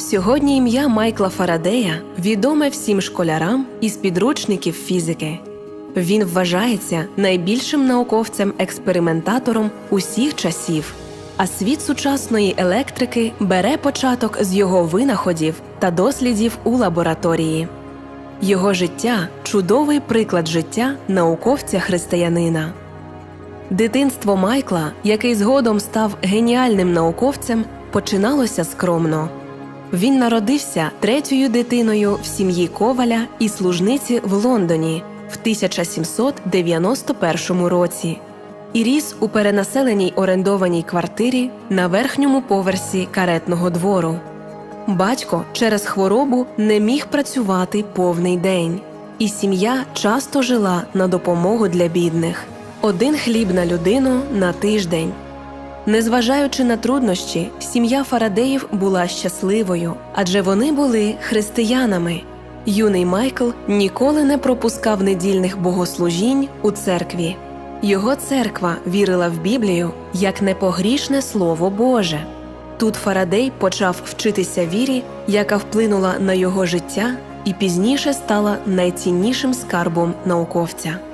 Сьогодні ім'я Майкла Фарадея відоме всім школярам із підручників фізики. Він вважається найбільшим науковцем-експериментатором усіх часів, а світ сучасної електрики бере початок з його винаходів та дослідів у лабораторії. Його життя чудовий приклад життя науковця-християнина. Дитинство Майкла, який згодом став геніальним науковцем, починалося скромно. Він народився третьою дитиною в сім'ї коваля і служниці в Лондоні в 1791 році і ріс у перенаселеній орендованій квартирі на верхньому поверсі каретного двору. Батько через хворобу не міг працювати повний день, і сім'я часто жила на допомогу для бідних один хліб на людину на тиждень. Незважаючи на труднощі, сім'я Фарадеїв була щасливою, адже вони були християнами. Юний Майкл ніколи не пропускав недільних богослужінь у церкві. Його церква вірила в Біблію як непогрішне Слово Боже. Тут Фарадей почав вчитися вірі, яка вплинула на його життя і пізніше стала найціннішим скарбом науковця.